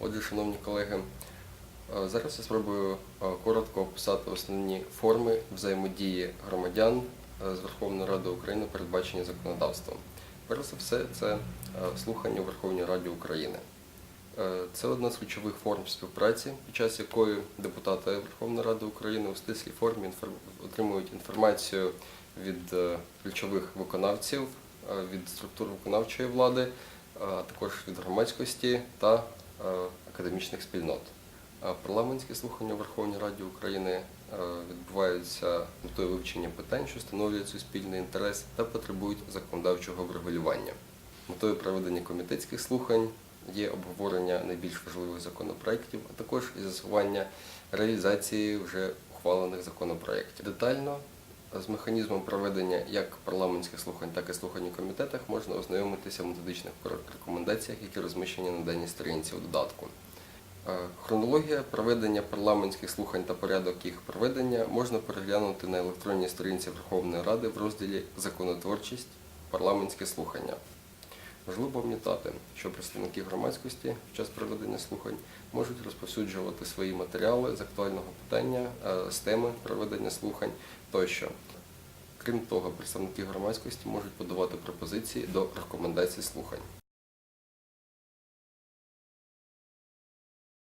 Отже, шановні колеги, е, зараз я спробую е, коротко описати основні форми взаємодії громадян е, з Верховною Радою України, передбачені законодавством. Перш за все, це слухання у Верховній Раді України. Це одна з ключових форм співпраці, під час якої депутати Верховної Ради України у стислій формі отримують інформацію від ключових виконавців, від структур виконавчої влади, а також від громадськості та академічних спільнот. Е, Парламентські слухання у Верховній Раді України е, відбуваються метою вивчення питань, що становлять суспільний інтерес та потребують законодавчого врегулювання. Метою проведення комітетських слухань є обговорення найбільш важливих законопроєктів, а також і з'ясування реалізації вже ухвалених законопроєктів. Детально з механізмом проведення як парламентських слухань, так і слухань у комітетах можна ознайомитися в методичних рекомендаціях, які розміщені на даній сторінці у додатку. Е, Хронологія проведення парламентських слухань та порядок їх проведення можна переглянути на електронній сторінці Верховної Ради в розділі Законотворчість парламентські слухання. Важливо пам'ятати, що представники громадськості в час проведення слухань можуть розповсюджувати свої матеріали з актуального питання, е, з теми проведення слухань тощо. Крім того, представники громадськості можуть подавати пропозиції до рекомендацій слухань.